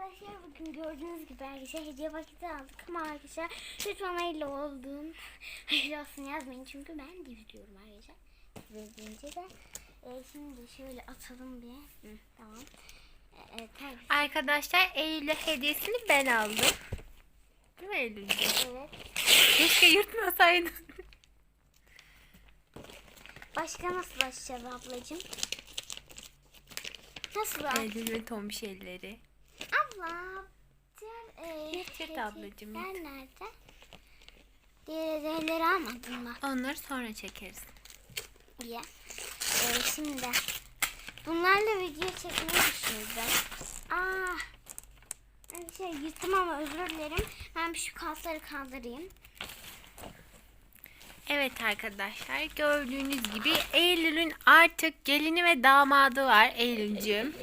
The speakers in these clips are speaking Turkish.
arkadaşlar bugün gördüğünüz gibi arkadaşlar hediye paketi aldık ama arkadaşlar lütfen hayırlı olsun. Hayırlı olsun yazmayın çünkü ben de üzülüyorum arkadaşlar. Verdiğince de e, şimdi şöyle atalım bir. Hı, tamam. E, evet arkadaşlar. Eylül'e hediyesini ben aldım. Değil mi Eylül'cüğüm? Evet. Keşke yırtmasaydın. Başka nasıl başlayacağız ablacığım? Nasıl var? Eylül'ün tombiş elleri. Yırt ablacığım, hediyeler nerede? Diğer hediyeleri almadın mı? Onları sonra çekeriz. diye. Ee, şimdi bunlarla video çekmeyi düşündüm. Aa, bir şey yırttım ama özür dilerim. Ben şu kasları kaldırayım. Evet arkadaşlar gördüğünüz gibi Eylül'ün artık gelini ve damadı var Eylül'cüğüm.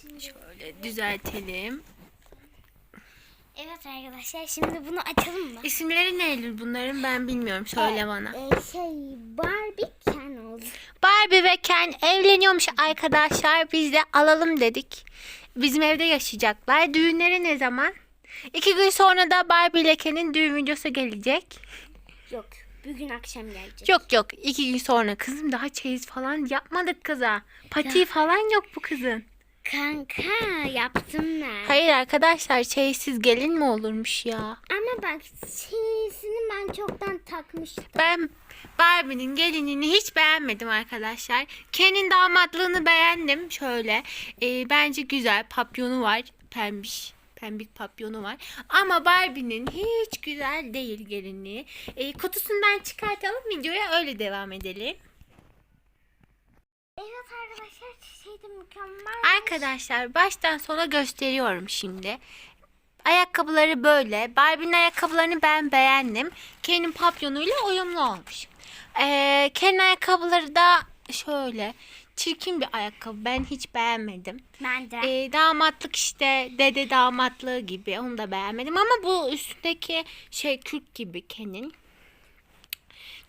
Şimdi. Şöyle düzeltelim. Evet arkadaşlar şimdi bunu açalım mı? İsimleri ne Eylül bunların ben bilmiyorum söyle bana. Ee, şey Barbie Ken oldu. Barbie ve Ken evleniyormuş arkadaşlar. Biz de alalım dedik. Bizim evde yaşayacaklar. Düğünleri ne zaman? İki gün sonra da Barbie ile Ken'in düğün videosu gelecek. Yok bugün akşam gelecek. Yok yok iki gün sonra kızım daha çeyiz falan yapmadık kıza. Patiği falan yok bu kızın. Kanka yaptım ben. Hayır arkadaşlar çeyizsiz gelin mi olurmuş ya? Ama bak şeysini ben çoktan takmıştım. Ben Barbie'nin gelinini hiç beğenmedim arkadaşlar. Ken'in damatlığını beğendim. Şöyle e, bence güzel papyonu var. Pembiş. Pembik papyonu var. Ama Barbie'nin hiç güzel değil gelinliği. E, kutusundan çıkartalım videoya öyle devam edelim. Evet arkadaşlar de mükemmel. Arkadaşlar baştan sona gösteriyorum şimdi. Ayakkabıları böyle. Barbie'nin ayakkabılarını ben beğendim. Ken'in papyonuyla uyumlu olmuş. Ee, Ken'in ayakkabıları da şöyle. Çirkin bir ayakkabı. Ben hiç beğenmedim. Ben de. Ee, damatlık işte dede damatlığı gibi. Onu da beğenmedim. Ama bu üstündeki şey kürk gibi Ken'in.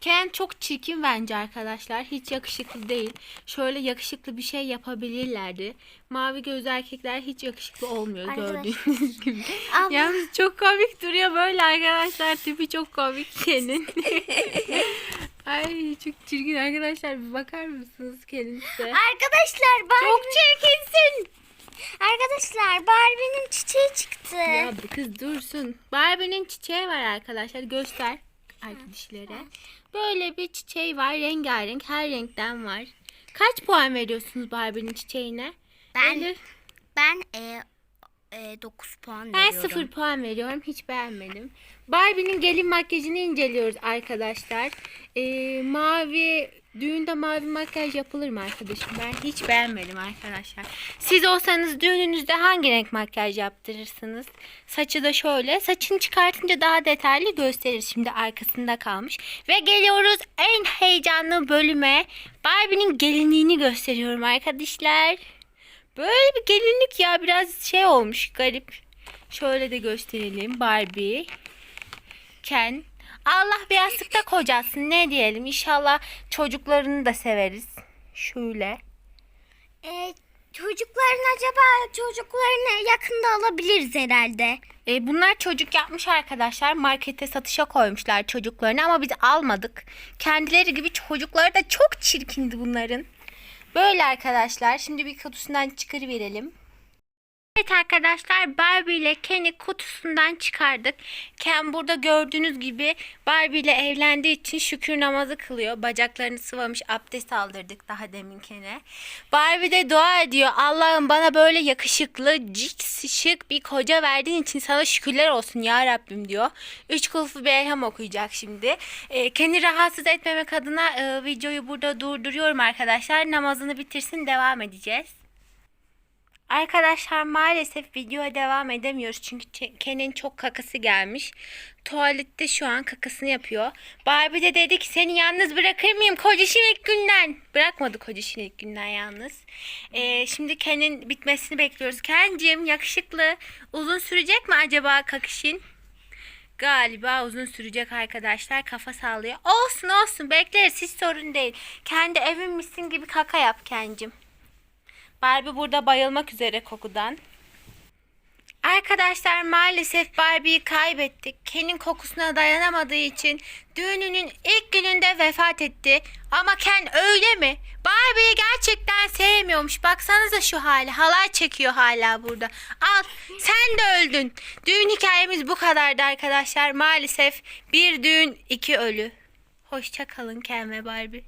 Ken çok çirkin bence arkadaşlar. Hiç yakışıklı değil. Şöyle yakışıklı bir şey yapabilirlerdi. Mavi gözlü erkekler hiç yakışıklı olmuyor Arkadaşlar. gördüğünüz gibi. Abla- Yalnız çok komik duruyor böyle arkadaşlar. Tipi çok komik Ken'in. Ay çok çirkin arkadaşlar. Bir bakar mısınız Ken'in size? Arkadaşlar Barbie. Çok çirkinsin. Arkadaşlar Barbie'nin çiçeği çıktı. Ya kız dursun. Barbie'nin çiçeği var arkadaşlar. Göster arkadaşlara. Böyle bir çiçeği var. Rengarenk. Her renkten var. Kaç puan veriyorsunuz Barbie'nin çiçeğine? Ben Elif? ben e, e, 9 puan Ben veriyorum. sıfır puan veriyorum. Hiç beğenmedim. Barbie'nin gelin makyajını inceliyoruz arkadaşlar. Ee, mavi düğünde mavi makyaj yapılır mı arkadaşım? Ben hiç beğenmedim arkadaşlar. Siz olsanız düğününüzde hangi renk makyaj yaptırırsınız? Saçı da şöyle. Saçını çıkartınca daha detaylı gösterir. Şimdi arkasında kalmış. Ve geliyoruz en heyecanlı bölüme. Barbie'nin gelinliğini gösteriyorum arkadaşlar. Böyle bir gelinlik ya biraz şey olmuş garip. Şöyle de gösterelim Barbie. Ken. Allah bir yastıkta kocasın ne diyelim. İnşallah çocuklarını da severiz. Şöyle. E, çocukların acaba çocuklarını yakında alabiliriz herhalde. E, bunlar çocuk yapmış arkadaşlar. Markete satışa koymuşlar çocuklarını ama biz almadık. Kendileri gibi çocukları da çok çirkindi bunların. Böyle arkadaşlar. Şimdi bir kutusundan çıkarıverelim. Evet arkadaşlar Barbie ile Ken'i kutusundan çıkardık. Ken burada gördüğünüz gibi Barbie ile evlendiği için şükür namazı kılıyor. Bacaklarını sıvamış abdest aldırdık daha demin Ken'e. Barbie de dua ediyor. Allah'ım bana böyle yakışıklı, cix, şık bir koca verdiğin için sana şükürler olsun ya Rabbim diyor. Üç kulfu bir elham okuyacak şimdi. Ee, Ken'i rahatsız etmemek adına e, videoyu burada durduruyorum arkadaşlar. Namazını bitirsin devam edeceğiz. Arkadaşlar maalesef videoya devam edemiyoruz çünkü Ken'in çok kakası gelmiş. Tuvalette şu an kakasını yapıyor. Barbie de dedi ki seni yalnız bırakır mıyım kocişin ilk günden. Bırakmadı kocişin ilk günden yalnız. Ee, şimdi Ken'in bitmesini bekliyoruz. Ken'cim yakışıklı uzun sürecek mi acaba kakışın? Galiba uzun sürecek arkadaşlar. Kafa sallıyor. Olsun olsun bekleriz hiç sorun değil. Kendi evin misin gibi kaka yap Ken'cim. Barbie burada bayılmak üzere kokudan. Arkadaşlar maalesef Barbie'yi kaybettik. Ken'in kokusuna dayanamadığı için düğününün ilk gününde vefat etti. Ama Ken öyle mi? Barbie'yi gerçekten sevmiyormuş. Baksanıza şu hali. Halay çekiyor hala burada. Al sen de öldün. Düğün hikayemiz bu kadardı arkadaşlar. Maalesef bir düğün iki ölü. Hoşça kalın Ken ve Barbie.